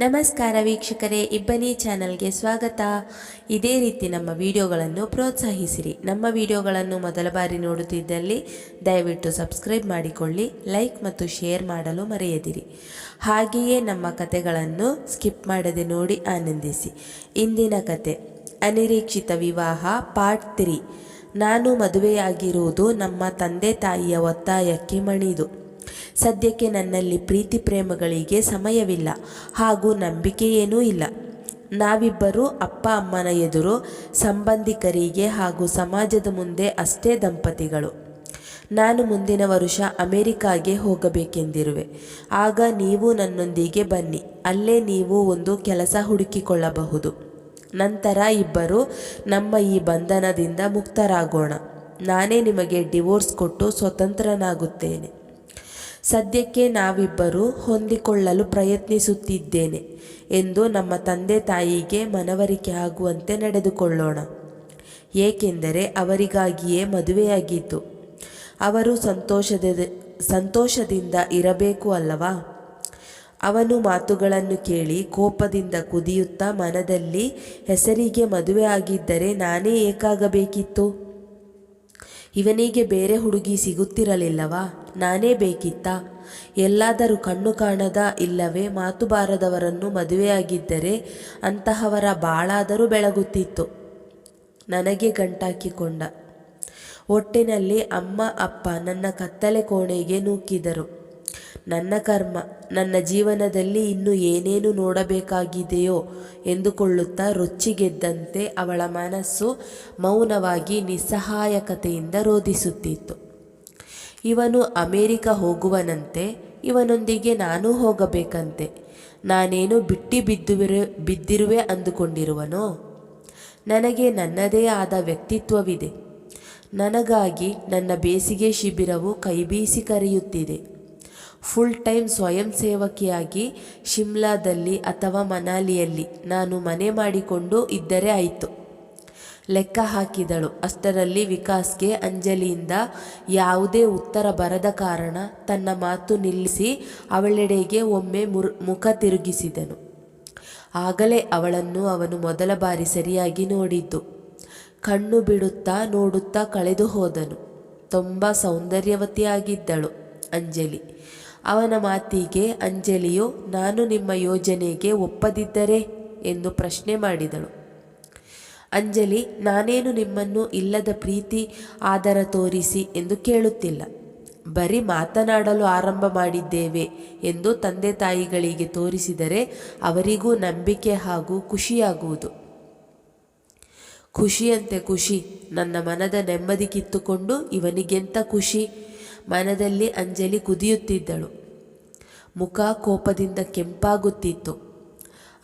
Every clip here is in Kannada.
ನಮಸ್ಕಾರ ವೀಕ್ಷಕರೇ, ಇಬ್ಬನಿ ಚಾನಲ್ಗೆ ಸ್ವಾಗತ. ಇದೇ ರೀತಿ ನಮ್ಮ ವಿಡಿಯೋಗಳನ್ನು ಪ್ರೋತ್ಸಾಹಿಸಿರಿ. ನಮ್ಮ ವಿಡಿಯೋಗಳನ್ನು ಮೊದಲ ಬಾರಿ ನೋಡುತ್ತಿದ್ದಲ್ಲಿ ದಯವಿಟ್ಟು ಸಬ್ಸ್ಕ್ರೈಬ್ ಮಾಡಿಕೊಳ್ಳಿ, ಲೈಕ್ ಮತ್ತು ಶೇರ್ ಮಾಡಲು ಮರೆಯದಿರಿ. ಹಾಗೆಯೇ ನಮ್ಮ ಕತೆಗಳನ್ನು ಸ್ಕಿಪ್ ಮಾಡದೆ ನೋಡಿ ಆನಂದಿಸಿ. ಇಂದಿನ ಕತೆ, ಅನಿರೀಕ್ಷಿತ ವಿವಾಹ ಪಾರ್ಟ್ ತ್ರೀ. ನಾನು ಮದುವೆಯಾಗಿರುವುದು ನಮ್ಮ ತಂದೆ ತಾಯಿಯ ಒತ್ತಾಯಕ್ಕೆ ಮಣಿದು. ಸದ್ಯಕ್ಕೆ ನನ್ನಲ್ಲಿ ಪ್ರೀತಿ ಪ್ರೇಮಗಳಿಗೆ ಸಮಯವಿಲ್ಲ ಹಾಗೂ ನಂಬಿಕೆಯೇನೂ ಇಲ್ಲ. ನಾವಿಬ್ಬರೂ ಅಪ್ಪ, ಅಮ್ಮನ ಎದುರು ಸಂಬಂಧಿಕರಿಗೆ ಹಾಗೂ ಸಮಾಜದ ಮುಂದೆ ಅಷ್ಟೇ ದಂಪತಿಗಳು. ನಾನು ಮುಂದಿನ ವರ್ಷ ಅಮೆರಿಕಾಗೆ ಹೋಗಬೇಕೆಂದಿರುವೆ. ಆಗ ನೀವು ನನ್ನೊಂದಿಗೆ ಬನ್ನಿ. ಅಲ್ಲೇ ನೀವು ಒಂದು ಕೆಲಸ ಹುಡುಕಿಕೊಳ್ಳಬಹುದು. ನಂತರ ಇಬ್ಬರು ನಮ್ಮ ಈ ಬಂಧನದಿಂದ ಮುಕ್ತರಾಗೋಣ. ನಾನೇ ನಿಮಗೆ ಡಿವೋರ್ಸ್ ಕೊಟ್ಟು ಸ್ವತಂತ್ರನಾಗುತ್ತೇನೆ. ಸದ್ಯಕ್ಕೆ ನಾವಿಬ್ಬರು ಹೊಂದಿಕೊಳ್ಳಲು ಪ್ರಯತ್ನಿಸುತ್ತಿದ್ದೇನೆ ಎಂದು ನಮ್ಮ ತಂದೆ ತಾಯಿಗೆ ಮನವರಿಕೆ ಆಗುವಂತೆ ನಡೆದುಕೊಳ್ಳೋಣ. ಏಕೆಂದರೆ ಅವರಿಗಾಗಿಯೇ ಮದುವೆಯಾಗಿತ್ತು. ಅವರು ಸಂತೋಷದ, ಸಂತೋಷದಿಂದ ಇರಬೇಕು ಅಲ್ಲವಾ? ಅವನು ಮಾತುಗಳನ್ನು ಕೇಳಿ ಕೋಪದಿಂದ ಕುದಿಯುತ್ತಾ ಮನದಲ್ಲಿ, ಹೆಸರಿಗೆ ಮದುವೆ ಆಗಿದ್ದರೆ ನಾನೇ ಏಕಾಗಬೇಕಿತ್ತು? ಇವನಿಗೆ ಬೇರೆ ಹುಡುಗಿ ಸಿಗುತ್ತಿರಲಿಲ್ಲವಾ? ನಾನೇ ಬೇಕಿತ್ತಾ? ಎಲ್ಲಾದರೂ ಕಣ್ಣು ಕಾಣದ ಇಲ್ಲವೇ ಮಾತು ಬಾರದವರನ್ನು ಮದುವೆಯಾಗಿದ್ದರೆ ಅಂತಹವರ ಬಾಳಾದರೂ ಬೆಳಗುತ್ತಿತ್ತು. ನನಗೆ ಗಂಟಾಕಿಕೊಂಡ. ಒಟ್ಟಿನಲ್ಲಿ ಅಮ್ಮ, ಅಪ್ಪ ನನ್ನ ಕತ್ತಲೆ ಕೋಣೆಗೆ ನೂಕಿದರು. ನನ್ನ ಕರ್ಮ, ನನ್ನ ಜೀವನದಲ್ಲಿ ಇನ್ನು ಏನೇನು ನೋಡಬೇಕಾಗಿದೆಯೋ ಎಂದುಕೊಳ್ಳುತ್ತಾ ರೊಚ್ಚಿಗೆದ್ದಂತೆ ಅವಳ ಮನಸ್ಸು ಮೌನವಾಗಿ ನಿಸ್ಸಹಾಯಕತೆಯಿಂದ ರೋಧಿಸುತ್ತಿತ್ತು. ಇವನು ಅಮೇರಿಕ ಹೋಗುವನಂತೆ, ಇವನೊಂದಿಗೆ ನಾನು ಹೋಗಬೇಕಂತೆ. ನಾನೇನು ಬಿಟ್ಟಿ ಬಿದ್ದುವಿರು, ಬಿದ್ದಿರುವೆ ಅಂದುಕೊಂಡಿರುವನೋ? ನನಗೆ ನನ್ನದೇ ಆದ ವ್ಯಕ್ತಿತ್ವವಿದೆ. ನನಗಾಗಿ ನನ್ನ ಬೇಸಿಗೆ ಶಿಬಿರವು ಕೈಬೀಸಿ ಕರೆಯುತ್ತಿದೆ. ಫುಲ್ ಟೈಮ್ ಸ್ವಯಂ ಸೇವಕಿಯಾಗಿ ಶಿಮ್ಲಾದಲ್ಲಿ ಅಥವಾ ಮನಾಲಿಯಲ್ಲಿ ನಾನು ಮನೆ ಮಾಡಿಕೊಂಡು ಇದ್ದರೆ ಆಯಿತು. ಲೆಕ್ಕ ಹಾಕಿದಳು. ಅಷ್ಟರಲ್ಲಿ ವಿಕಾಸ್ಗೆ ಅಂಜಲಿಯಿಂದ ಯಾವುದೇ ಉತ್ತರ ಬರದ ಕಾರಣ ತನ್ನ ಮಾತು ನಿಲ್ಲಿಸಿ ಅವಳೆಡೆಗೆ ಒಮ್ಮೆ ಮುರ್, ಮುಖ ತಿರುಗಿಸಿದನು. ಆಗಲೇ ಅವಳನ್ನು ಅವನು ಮೊದಲ ಬಾರಿ ಸರಿಯಾಗಿ ನೋಡಿದ್ದು. ಕಣ್ಣು ಬಿಡುತ್ತಾ ನೋಡುತ್ತಾ ಕಳೆದು ಹೋದನು. ತುಂಬ ಸೌಂದರ್ಯವತಿಯಾಗಿದ್ದಳು ಅಂಜಲಿ. ಅವನ ಮಾತಿಗೆ, ಅಂಜಲಿಯು, ನಾನು ನಿಮ್ಮ ಯೋಜನೆಗೆ ಒಪ್ಪದಿದ್ದರೆ? ಎಂದು ಪ್ರಶ್ನೆ ಮಾಡಿದಳು. ಅಂಜಲಿ, ನಾನೇನು ನಿಮ್ಮನ್ನು ಇಲ್ಲದ ಪ್ರೀತಿ, ಆದರ ತೋರಿಸಿ ಎಂದು ಕೇಳುತ್ತಿಲ್ಲ. ಬರೀ ಮಾತನಾಡಲು ಆರಂಭ ಮಾಡಿದ್ದೇವೆ ಎಂದು ತಂದೆ ತಾಯಿಗಳಿಗೆ ತೋರಿಸಿದರೆ ಅವರಿಗೂ ನಂಬಿಕೆ ಹಾಗೂ ಖುಷಿಯಾಗುವುದು. ಖುಷಿಯಂತೆ ಖುಷಿ, ನನ್ನ ಮನದ ನೆಮ್ಮದಿ ಕಿತ್ತುಕೊಂಡು ಇವನಿಗೆಂತ ಖುಷಿ? ಮನದಲ್ಲಿ ಅಂಜಲಿ ಕುದಿಯುತ್ತಿದ್ದಳು. ಮುಖ ಕೋಪದಿಂದ ಕೆಂಪಾಗುತ್ತಿತ್ತು.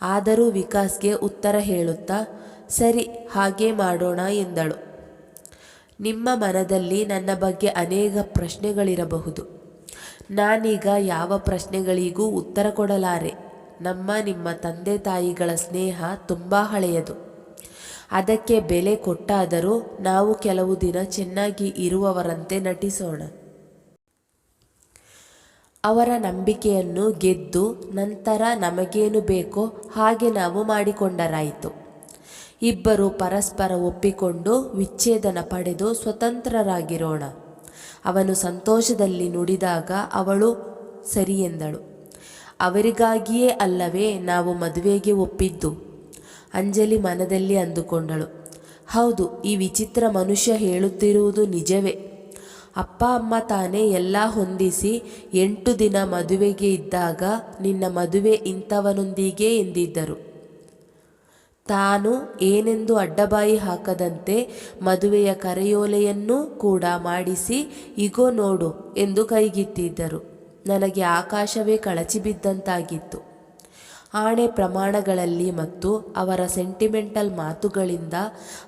ಆದರೂ ವಿಕಾಸ್ಗೆ ಉತ್ತರ ಹೇಳುತ್ತಾ ಸರಿ, ಹಾಗೆ ಮಾಡೋಣ ಎಂದಳು. ನಿಮ್ಮ ಮನದಲ್ಲಿ ನನ್ನ ಬಗ್ಗೆ ಅನೇಕ ಪ್ರಶ್ನೆಗಳಿರಬಹುದು. ನಾನೀಗ ಯಾವ ಪ್ರಶ್ನೆಗಳಿಗೂ ಉತ್ತರ ಕೊಡಲಾರೆ. ನಮ್ಮ ನಿಮ್ಮ ತಂದೆ ತಾಯಿಗಳ ಸ್ನೇಹ ತುಂಬ ಹಳೆಯದು. ಅದಕ್ಕೆ ಬೆಲೆ ಕೊಟ್ಟಾದರೂ ನಾವು ಕೆಲವು ದಿನ ಚೆನ್ನಾಗಿ ಇರುವವರಂತೆ ನಟಿಸೋಣ. ಅವರ ನಂಬಿಕೆಯನ್ನು ಗೆದ್ದು ನಂತರ ನಮಗೇನು ಬೇಕೋ ಹಾಗೆ ನಾವು ಮಾಡಿಕೊಂಡರಾಯಿತು. ಇಬ್ಬರು ಪರಸ್ಪರ ಒಪ್ಪಿಕೊಂಡು ವಿಚ್ಛೇದನ ಪಡೆದು ಸ್ವತಂತ್ರರಾಗಿರೋಣ. ಅವನು ಸಂತೋಷದಲ್ಲಿ ನುಡಿದಾಗ ಅವಳು ಸರಿ ಎಂದಳು. ಅವರಿಗಾಗಿಯೇ ಅಲ್ಲವೇ ನಾವು ಮದುವೆಗೆ ಒಪ್ಪಿದ್ದು. ಅಂಜಲಿ ಮನದಲ್ಲಿ ಅಂದುಕೊಂಡಳು. ಹೌದು, ಈ ವಿಚಿತ್ರ ಮನುಷ್ಯ ಹೇಳುತ್ತಿರುವುದು ನಿಜವೇ. ಅಪ್ಪ, ಅಮ್ಮ ತಾನೇ ಎಲ್ಲ ಹೊಂದಿಸಿ ಎಂಟು ದಿನ ಮದುವೆಗೆ ಇದ್ದಾಗ ನಿನ್ನ ಮದುವೆ ಇಂಥವನೊಂದಿಗೆ ಎಂದಿದ್ದರು. ತಾನು ಏನೆಂದು ಅಡ್ಡಬಾಯಿ ಹಾಕದಂತೆ ಮದುವೆಯ ಕರೆಯೋಲೆಯನ್ನೂ ಕೂಡ ಮಾಡಿಸಿ, ಇಗೋ ನೋಡು ಎಂದು ಕೈಗಿತ್ತಿದ್ದರು ನನಗೆ ಆಕಾಶವೇ ಕಳಚಿಬಿದ್ದಂತಾಗಿತ್ತು ಆಣೆ ಪ್ರಮಾಣಗಳಲ್ಲಿ ಮತ್ತು ಅವರ ಸೆಂಟಿಮೆಂಟಲ್ ಮಾತುಗಳಿಂದ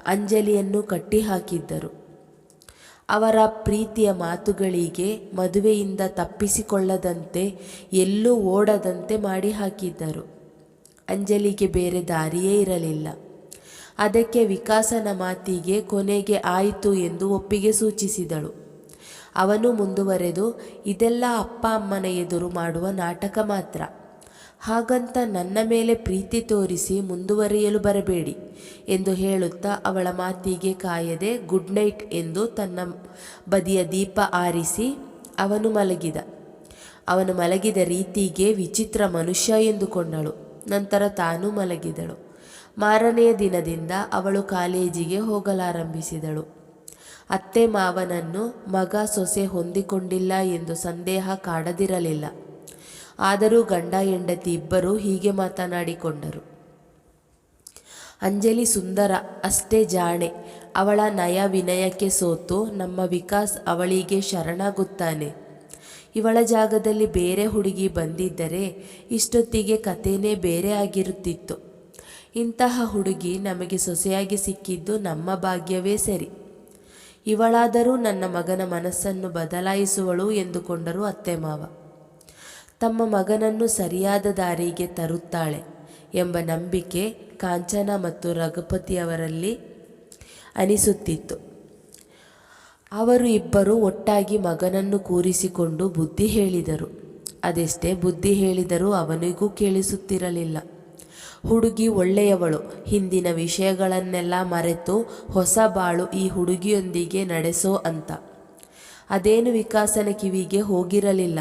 ಅಂಜಲಿಯನ್ನು ಕಟ್ಟಿಹಾಕಿದ್ದರು. ಅವರ ಪ್ರೀತಿಯ ಮಾತುಗಳಿಗೆ ಮದುವೆಯಿಂದ ತಪ್ಪಿಸಿಕೊಳ್ಳದಂತೆ ಎಲ್ಲೂ ಓಡದಂತೆ ಮಾಡಿ ಹಾಕಿದ್ದರು ಅಂಜಲಿಗೆ ಬೇರೆ ದಾರಿಯೇ ಇರಲಿಲ್ಲ. ಅದಕ್ಕೆ ವಿಕಾಸನ ಮಾತಿಗೆ ಕೊನೆಗೆ ಆಯಿತು ಎಂದು ಒಪ್ಪಿಗೆ ಸೂಚಿಸಿದಳು. ಅವನು ಮುಂದುವರೆದು, ಇದೆಲ್ಲ ಅಪ್ಪ ಅಮ್ಮನ ಎದುರು ಮಾಡುವ ನಾಟಕ ಮಾತ್ರ. ಹಾಗಂತ ನನ್ನ ಮೇಲೆ ಪ್ರೀತಿ ತೋರಿಸಿ ಮುಂದುವರಿಯಲು ಬರಬೇಡಿ ಎಂದು ಹೇಳುತ್ತಾ ಅವಳ ಮಾತಿಗೆ ಕಾಯದೆ ಗುಡ್ ನೈಟ್ ಎಂದು ತನ್ನ ಬದಿಯ ದೀಪ ಆರಿಸಿ ಅವನು ಮಲಗಿದ. ಅವನು ಮಲಗಿದ ರೀತಿಗೆ ವಿಚಿತ್ರ ಮನುಷ್ಯ ಎಂದುಕೊಂಡಳು. ನಂತರ ತಾನು ಮಲಗಿದಳು. ಮಾರನೆಯ ದಿನದಿಂದ ಅವಳು ಕಾಲೇಜಿಗೆ ಹೋಗಲಾರಂಭಿಸಿದಳು. ಅತ್ತೆ ಮಾವನನ್ನು ಮಗ ಸೊಸೆ ಹೊಂದಿಕೊಂಡಿಲ್ಲ ಎಂದು ಸಂದೇಹ ಕಾಡದಿರಲಿಲ್ಲ. ಆದರೂ ಗಂಡ ಹೆಂಡತಿ ಇಬ್ಬರೂ ಹೀಗೆ ಮಾತನಾಡಿಕೊಂಡರು. ಅಂಜಲಿ ಸುಂದರ, ಅಷ್ಟೇ ಜಾಣೆ. ಅವಳ ನಯ ವಿನಯಕ್ಕೆ ಸೋತು ನಮ್ಮ ವಿಕಾಸ್ ಅವಳಿಗೆ ಶರಣಾಗುತ್ತಾನೆ. ಇವಳ ಜಾಗದಲ್ಲಿ ಬೇರೆ ಹುಡುಗಿ ಬಂದಿದ್ದರೆ ಇಷ್ಟೊತ್ತಿಗೆ ಕಥೆನೇ ಬೇರೆ ಆಗಿರುತ್ತಿತ್ತು. ಇಂತಹ ಹುಡುಗಿ ನಮಗೆ ಸೊಸೆಯಾಗಿ ಸಿಕ್ಕಿದ್ದು ನಮ್ಮ ಭಾಗ್ಯವೇ ಸರಿ. ಇವಳಾದರೂ ನನ್ನ ಮಗನ ಮನಸ್ಸನ್ನು ಬದಲಾಯಿಸುವಳು ಎಂದುಕೊಂಡರು ಅತ್ತೆ ಮಾವ ತಮ್ಮ ಮಗನನ್ನು ಸರಿಯಾದ ದಾರಿಗೆ ತರುತ್ತಾಳೆ ಎಂಬ ನಂಬಿಕೆ ಕಾಂಚನ ಮತ್ತು ರಘುಪತಿಯವರಲ್ಲಿ ಅನಿಸುತ್ತಿತ್ತು. ಅವರು ಇಬ್ಬರು ಒಟ್ಟಾಗಿ ಮಗನನ್ನು ಕೂರಿಸಿಕೊಂಡು ಬುದ್ಧಿ ಹೇಳಿದರು. ಅದೆಷ್ಟೇ ಬುದ್ಧಿ ಹೇಳಿದರೂ ಅವನಿಗೂ ಕೇಳಿಸುತ್ತಿರಲಿಲ್ಲ. ಹುಡುಗಿ ಒಳ್ಳೆಯವಳು. ಹಿಂದಿನ ವಿಷಯಗಳನ್ನೆಲ್ಲ ಮರೆತು ಹೊಸ ಬಾಳು ಈ ಹುಡುಗಿಯೊಂದಿಗೆ ನಡೆಸೋ ಅಂತ. ಅದೇನು ವಿಕಾಸನ ಕಿವಿಗೆ ಹೋಗಿರಲಿಲ್ಲ.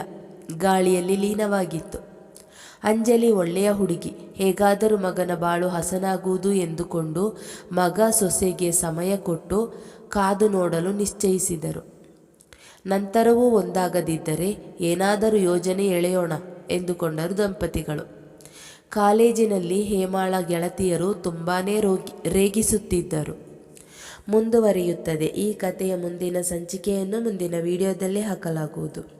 ಗಾಳಿಯಲ್ಲಿ ಲೀನವಾಗಿತ್ತು. ಅಂಜಲಿ ಒಳ್ಳೆಯ ಹುಡುಗಿ, ಹೇಗಾದರೂ ಮಗನ ಬಾಳು ಹಸನಾಗುವುದು ಎಂದುಕೊಂಡು ಮಗ ಸೊಸೆಗೆ ಸಮಯ ಕೊಟ್ಟು ಕಾದು ನೋಡಲು ನಿಶ್ಚಯಿಸಿದರು. ನಂತರವೂ ಒಂದಾಗದಿದ್ದರೆ ಏನಾದರೂ ಯೋಜನೆ ಎಳೆಯೋಣ ಎಂದುಕೊಂಡರು ದಂಪತಿಗಳು. ಕಾಲೇಜಿನಲ್ಲಿ ಹೇಮಾಳ ಗೆಳತಿಯರು ತುಂಬಾ ರೋಗಿ, ರೇಗಿಸುತ್ತಿದ್ದರು. ಮುಂದುವರಿಯುತ್ತದೆ. ಈ ಕಥೆಯ ಮುಂದಿನ ಸಂಚಿಕೆಯನ್ನು ಮುಂದಿನ ವಿಡಿಯೋದಲ್ಲಿ ಹಾಕಲಾಗುವುದು.